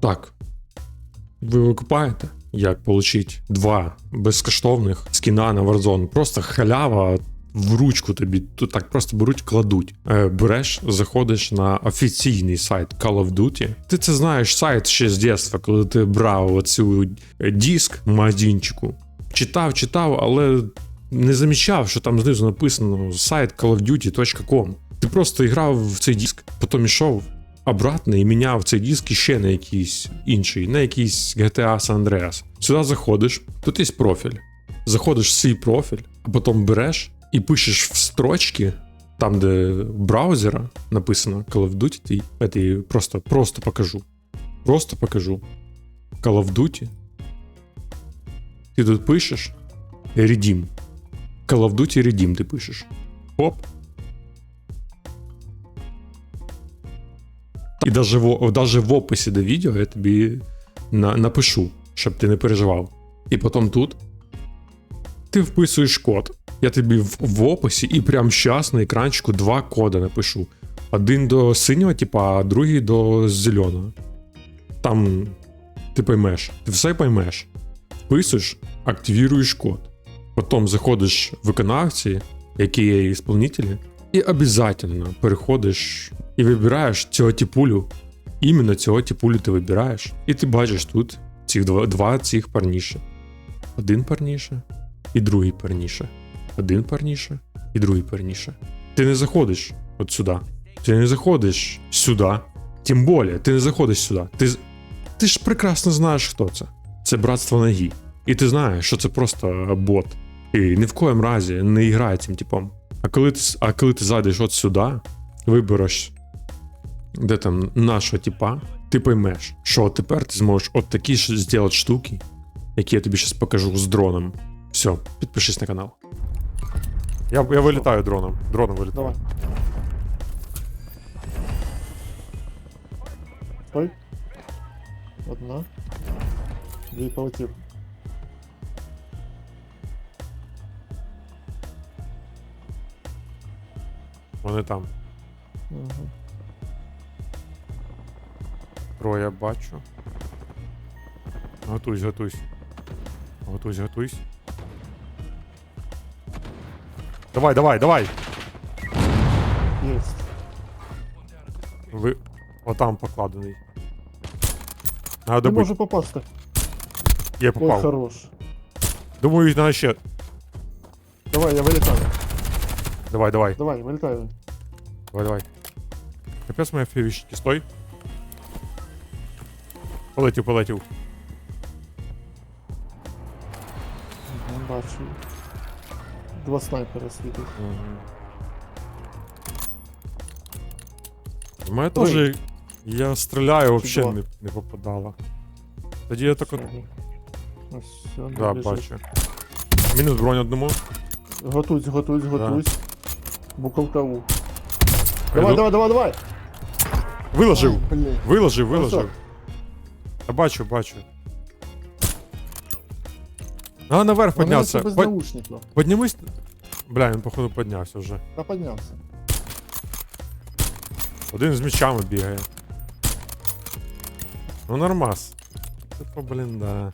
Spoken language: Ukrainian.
Так. Ви викупаєте, як отримати два безкоштовних скіна на Warzone. Просто халява в ручку тобі тут так просто беруть, кладуть. Е, береш, заходиш на офіційний сайт Call of Duty. Ти це знаєш сайт ще з дитинства, коли ти брав оцю е, диск магазинчику. Читав, читав, але не замічав, що там знизу написано сайт callofduty.com. Ти просто грав в цей диск, потім йшов обратно і міняв цей диск іще на якийсь інший, на якийсь GTA San Andreas. Сюди заходиш, тут є профіль. Заходиш в свій профіль, а потім береш і пишеш в строчки, там, де браузера написано Call of Duty, ти это просто, просто покажу. Просто покажу. Call of Duty. Ти тут пишеш Redeem. Call of Duty Redeem ти пишеш. Оп. І даже в описі до відео я тобі на, напишу, щоб ти не переживав. І потім тут ти вписуєш код. Я тобі в, в описі і прямо зараз на екранчику два коди напишу. Один до синього, типа, а другий до зеленого. Там ти поймеш, ти все поймеш. Вписуєш, активіруєш код. Потім заходиш в виконавці, які є ісполнителі, і обов'язково переходиш і вибираєш цього типулю. Іменно цього типулю ти вибираєш. І ти бачиш тут цих два, два цих парніше. Один парніше і другий парніше. Один парніше і другий парніше. Ти не заходиш от сюди. Ти не заходиш сюди. Тим більше, ти не заходиш сюди. Ти, ти ж прекрасно знаєш, хто це. Це братство ноги. І ти знаєш, що це просто бот. І ні в коєму разі не грає цим типом. А коли ти, а коли ти зайдеш от сюди, вибереш, де там нашого типа, ти поймеш, що тепер ти зможеш от такі ж зробити штуки, які я тобі зараз покажу з дроном. Все, підпишись на канал. Я, я вилітаю дроном. Дроном вилітаю. Давай. Стой. Одна. Дві полетів. Вони там. Угу. Троє бачу. Готуйсь, готуйсь. Готуйсь, готуйсь. Давай, давай, давай! Єсть. Ви. Отам покладений. Надо Не добити. можу попасти. Я Ой, попав. хорош. Думаю, їх надо ще. Давай, я вилітаю. Давай, давай, Давай, вилітаю. давай, давай. Капець моя фівішки, стой. Полетів, полетів. Мгм, Бачу. Два снайпера світить. У мене теж. Я стріляю, взагалі не, не попадало. Тоді я так от. Да, біжить. бачу. Мінус бронь одному. Готуйсь, готуйсь, готуйсь. Буковка У. Пойду. Давай, давай, давай, давай! Виложив! Блін. Виложив, Ну виложив. Я бачу, бачу. А, наверх піднявся. без Под... наушників. Поднімись. Бля, він походу піднявся вже. Та піднявся. Один з мечами бігає. Ну нормас. Типа, блін, да.